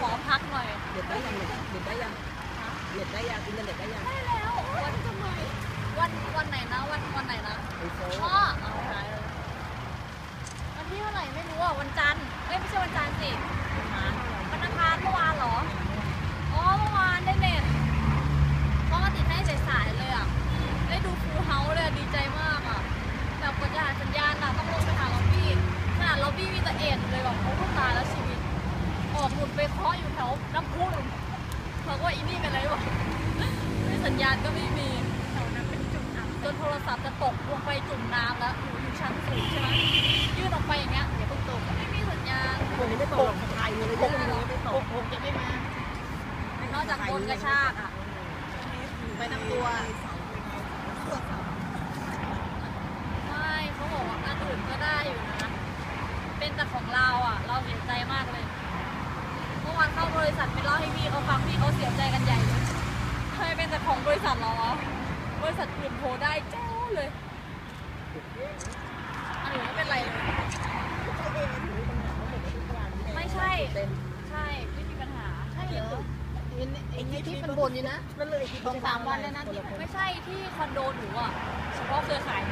ขอพักหน่อยเน็ตได้ยังเน็ตได้ยังเน็ตได้ยังอินเทอร์เน็ตได้ยังได้แล้ววันทำไมวันวันไหนนะวันวันไหนนะไอโฟนพ่อเอาหายเลยวันที่เท่าไหร่ไม่รู้อะวันจันทร์เอ้ยไม่ใช่วันจันทร์สิวันอังคารเมื่อวานเหรออ๋อเมื่อวานได้เน็ตเขามาติดให้สายๆเลยอะได้ดูฟูลเฮาส์เลยอะดีใจมากอะแบบกว่าจะหาสัญญาณอะต้องลงไปหาล็อบบี้ขนาดล็อบบี้มีแต่เอ็ดเลยแบบเขาตายแล้วชีวิต ออกหมุนไปเคาะอยู่แถวน้ำพุหนุนเขาก็ว่าอีนี่เป็นไรวะไม่สัญญาณก็ไม่มีแถวนั้นเป็นจุดอับจนโทรศัพท์จะตกลงไปจุ่มน้ำแล้วอยู่อยู่ชั้นสูงใช่ไหมยื่นออกไปอย่างเงี้ยอย่าเพิ่งตกไม่มีสัญญาณวันนี้ไม่ตกไทยเลยเรื่องนี้ไม่ตกผมจะไม่มานอกจากโดนกระชากอะไปทั้งตัว ไม่เขาบอกว่าอันอื่นก็ได้อยู่นะ เป็นแต่ของเราอะ เราเสียใจมากเลยเมื่อวานเข้าบริ ษัทไปเล่าให้พี่เขาฟังพี่เขาเสียใจกันใหญ่เลยทำไมเป็นแต่ของบริษัทเราอะบริษัทอื่นโทรได้แจ้วเลยอันอื่นไม่เป็นไรเลย ไม่ใช่ ใช่ไม่มีปัญหาใช่เหรอไอ้ไอ้ที่มันบนอยู่นะนั่นเลยสองสามวันแล้วนะที่ไม่ใช่ที่คอนโดหนูอะเฉพาะเครือข่าย